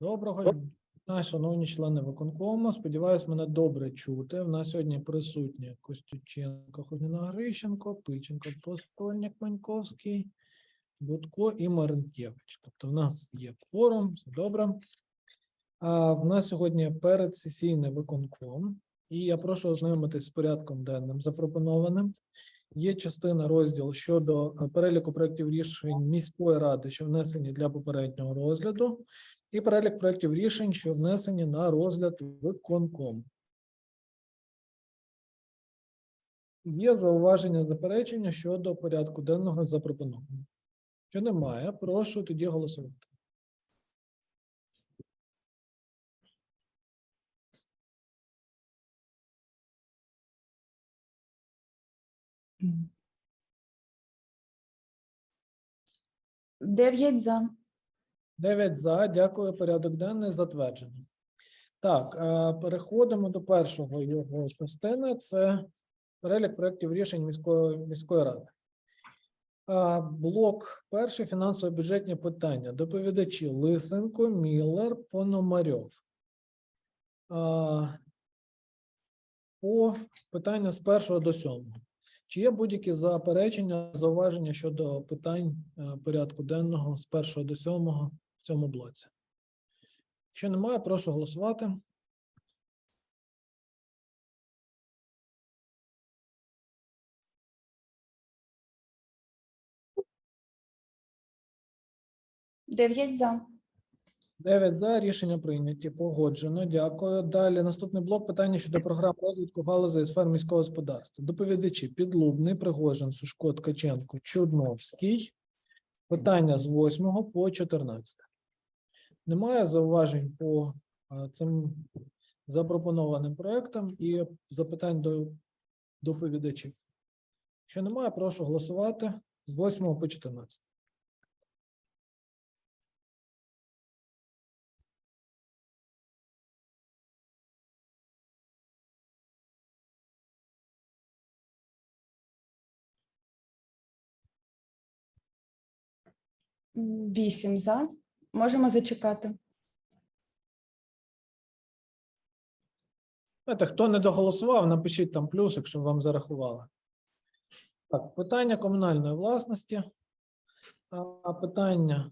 Доброго дня, шановні члени виконкому. Сподіваюсь, мене добре чути. В нас сьогодні присутні Костюченко, Ходіна Грищенко, Пильченко, Постольник, Маньковський, Будко і Маренкевич. Тобто, в нас є кворум, все добре. А в нас сьогодні передсесійний виконком, і я прошу ознайомитись з порядком денним запропонованим. Є частина розділ щодо е, переліку проєктів рішень міської ради, що внесені для попереднього розгляду, і перелік проєктів рішень, що внесені на розгляд виконком. Є зауваження заперечення щодо порядку денного запропонованого. Що немає, прошу тоді голосувати. Дев'ять за. 9 за, дякую. Порядок денний затверджено. Так, е, переходимо до першого його частини. Це перелік проєктів рішень міської міської ради. Е, Блок перший фінансово-бюджетні питання. Доповідачі Лисенко, Міллер, Пономарьов. Е, По питання з першого до сьомого. Чи є будь-які заперечення, зауваження щодо питань порядку денного з першого до сьомого цьому блоці? Якщо немає, прошу голосувати. Дев'ять за. 9 за рішення прийняті. Погоджено. Дякую. Далі наступний блок питання щодо програм розвитку галузей сфер міського господарства. Доповідачі Підлубний, Пригожин, Сушко, Ткаченко, Чудновський. Питання з 8 по 14. Немає зауважень по е, цим запропонованим проектам і запитань до доповідачів. Якщо немає, прошу голосувати з 8 по 14. Вісім за. Можемо зачекати. Знаєте, хто не доголосував, напишіть там плюс, якщо вам зарахували. Так, питання комунальної власності. Питання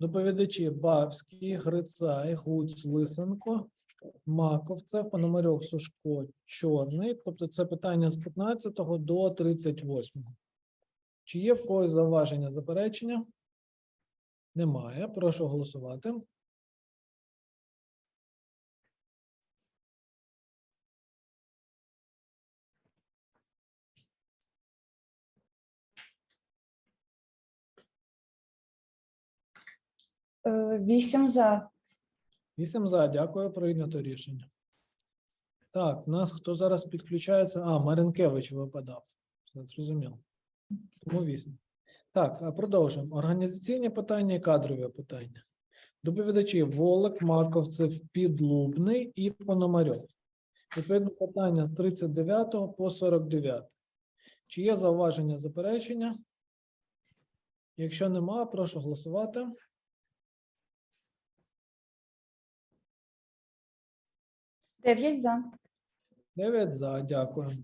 доповідачі Бабський, Грицай, Гуць, Лисенко, Маковцев, Пономарьов, Сушко, Чорний. Тобто це питання з 15 до 38. Чи є в когось зауваження заперечення? Немає. Прошу голосувати. Е, Вісім за. Вісім за, дякую, прийнято рішення. Так, у нас хто зараз підключається? А, Маренкевич випадав. Зрозуміло. Тому вісім. Так, а продовжуємо. Організаційні питання і кадрові питання. Доповідачі Волик, Маковцев, Підлубний і Пономарьов. Відповідно, питання з 39 по 49. Чи є зауваження заперечення? Якщо немає, прошу голосувати. Дев'ять за. 9 за, дякую.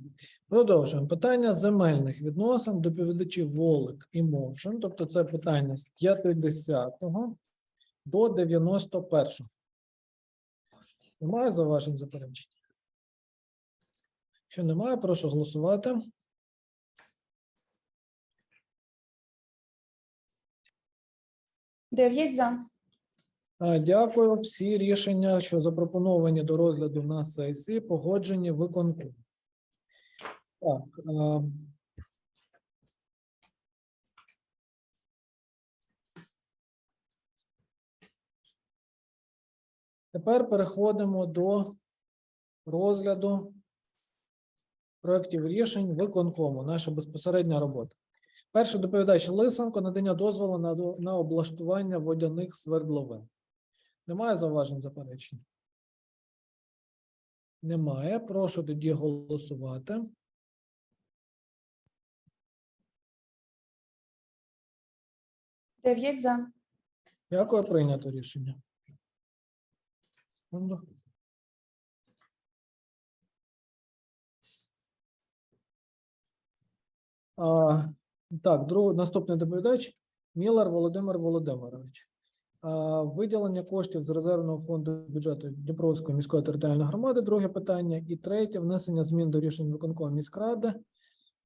Продовжуємо. Питання земельних відносин доповідачів Волик і Мовшин. Тобто це питання з 50 до 91. Немає зауважень заперечень? Якщо немає, прошу голосувати. Дев'ять за. Дякую. Всі рішення, що запропоновані до розгляду на сесії, погоджені виконком. Так. Тепер переходимо до розгляду проєктів рішень виконкому. Наша безпосередня робота. Перший доповідач Лисенко надання дозволу на, на облаштування водяних свердловин. Немає зауважень заперечень? Немає. Прошу тоді голосувати. Дев'ять за. Дякую, прийнято рішення. Секунду. А, так, другий наступний доповідач Мілар Володимир Володимирович. А, виділення коштів з резервного фонду бюджету Дніпровської міської територіальної громади. Друге питання. І третє внесення змін до рішень виконкому міськради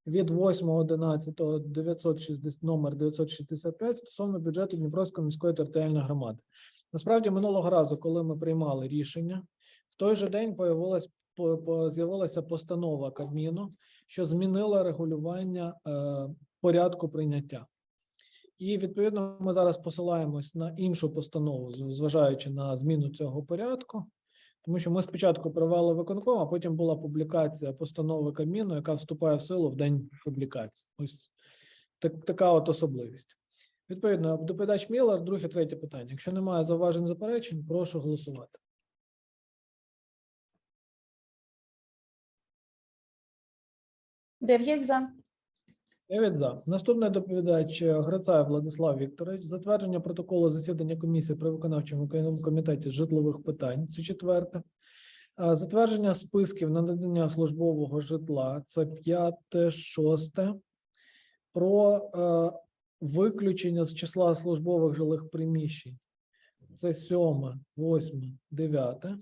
від 8.11 960 номер 965 стосовно бюджету Дніпровської міської територіальної громади. Насправді, минулого разу, коли ми приймали рішення, в той же день появилась по- по- з'явилася постанова Кабміну, що змінила регулювання е, порядку прийняття. І відповідно ми зараз посилаємось на іншу постанову, зважаючи на зміну цього порядку. Тому що ми спочатку провели виконком, а потім була публікація постанови Кабміну, яка вступає в силу в день публікації. Ось так, така от особливість. Відповідно, доповідач Міллер, друге, третє питання. Якщо немає зауважень заперечень, прошу голосувати. Дев'ять за. Дев'ять за. Наступний доповідач е, Грицаєв Владислав Вікторович. Затвердження протоколу засідання комісії при виконавчому ком- комітеті житлових питань. Це четверте. Затвердження списків на надання службового житла. Це п'яте, шосте. Про е, виключення з числа службових жилих приміщень. Це сьоме, восьме, дев'яте.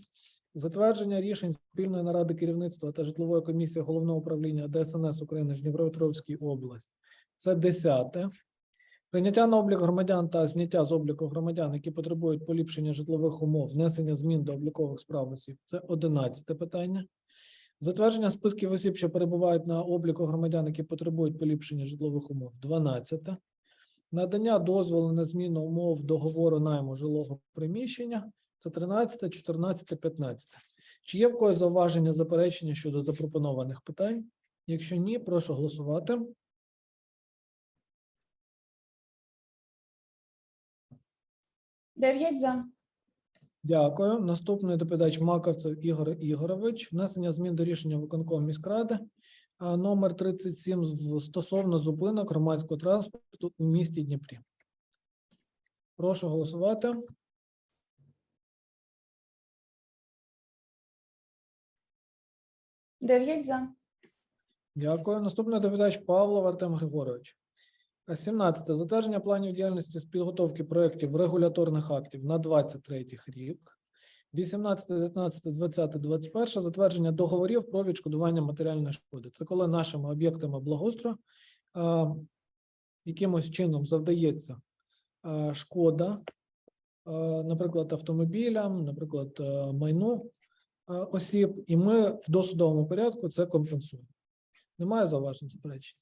Затвердження рішень спільної наради керівництва та житлової комісії головного управління ДСНС України в Дніпропетровській області. Це десяте. Прийняття на облік громадян та зняття з обліку громадян, які потребують поліпшення житлових умов, внесення змін до облікових справ осіб. Це одинадцяте питання. Затвердження списків осіб, що перебувають на обліку громадян, які потребують поліпшення житлових умов. Дванадцяте. Надання дозволу на зміну умов договору найму жилого приміщення. Це 13, 14, 15. Чи є в когось зауваження, заперечення щодо запропонованих питань? Якщо ні, прошу голосувати. Дев'ять за. Дякую. Наступний доповідач Маковцев Ігор Ігорович. Внесення змін до рішення виконкому міськради номер 37 стосовно зупинок громадського транспорту у місті Дніпрі. Прошу голосувати. Дев'ять за. Дякую. Наступний доповідач Павлов Артем Григорович. Е, 17. Затвердження планів діяльності з підготовки проєктів регуляторних актів на 23 рік. 18, 19, 20, 21. Затвердження договорів про відшкодування матеріальної шкоди. Це коли нашими об'єктами благоустрою якимось чином завдається шкода, наприклад, автомобілям, наприклад, майну осіб, і ми в досудовому порядку це компенсуємо. Немає зауважень заперечень?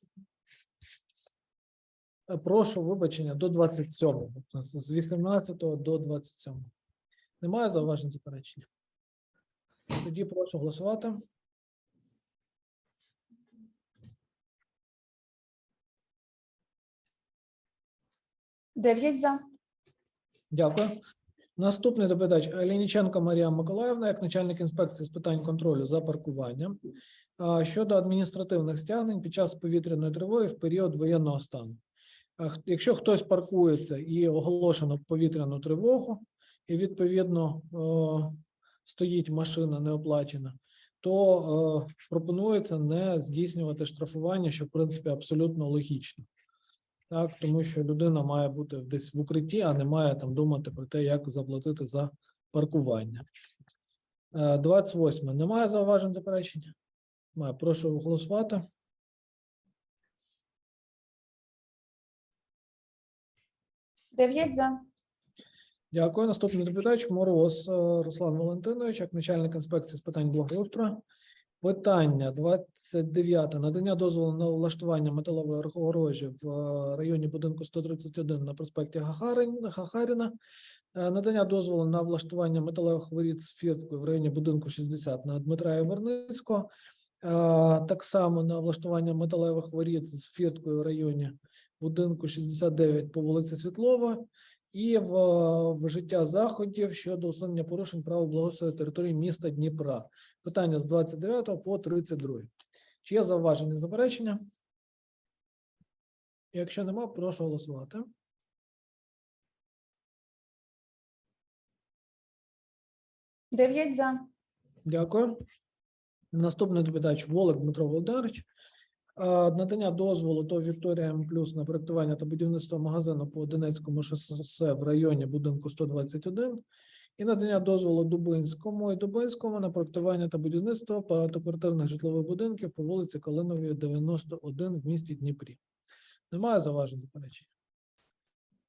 Е, Прошу вибачення до 27-го, тобто з 18 до 27. Немає зауважень заперечень? Тоді прошу голосувати. Дев'ять за. Дякую. Наступний доповідач Лініченко Марія Миколаївна, як начальник інспекції з питань контролю за паркуванням щодо адміністративних стягнень під час повітряної тривоги в період воєнного стану. Якщо хтось паркується і оголошено повітряну тривогу, і відповідно стоїть машина неоплачена, то пропонується не здійснювати штрафування, що в принципі абсолютно логічно. Так, тому що людина має бути десь в укритті, а не має там думати про те, як заплатити за паркування. Е, 28. Немає зауважень заперечень? Має. Прошу голосувати. Дев'ять за. Дякую. Наступний доповідач Мороз е, Руслан Валентинович, як начальник інспекції з питань благоустрою. Питання 29. Надання дозволу на влаштування металової огорожі в е, районі будинку 131 на проспекті Гагаріна. Е, Надання дозволу на влаштування металевих воріт з фірткою в районі будинку 60 на Дмитра Яворницького. Е, Так само на влаштування металевих воріт з фірткою в районі будинку 69 по вулиці Світлова і в, в життя заходів щодо усунення порушень правил благоустрою території міста Дніпра. Питання з 29 по 32. Чи є зауваження заперечення? Якщо нема, прошу голосувати. Дев'ять за. Дякую. Наступний доповідач Волик Дмитро Володимирович. Надання дозволу до Вікторія М плюс на проектування та будівництво магазину по Донецькому шосе в районі будинку 121 і надання дозволу Дубинському і Дубинському на проектування та будівництво багатоквартирних житлових будинків по вулиці Калиновій, 91 в місті Дніпрі. Немає заважень заперечень?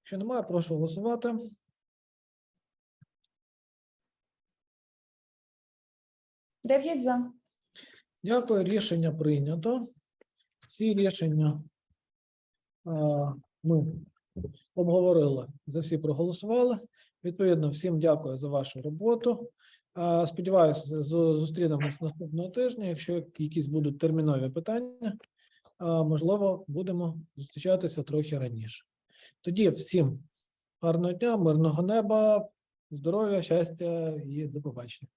Якщо немає, прошу голосувати. Дев'ять за. Дякую, рішення прийнято. Всі рішення ми обговорили, за всі проголосували. Відповідно, всім дякую за вашу роботу. Сподіваюся, зустрінемось наступного тижня. Якщо якісь будуть термінові питання, можливо, будемо зустрічатися трохи раніше. Тоді всім гарного дня, мирного неба, здоров'я, щастя і до побачення.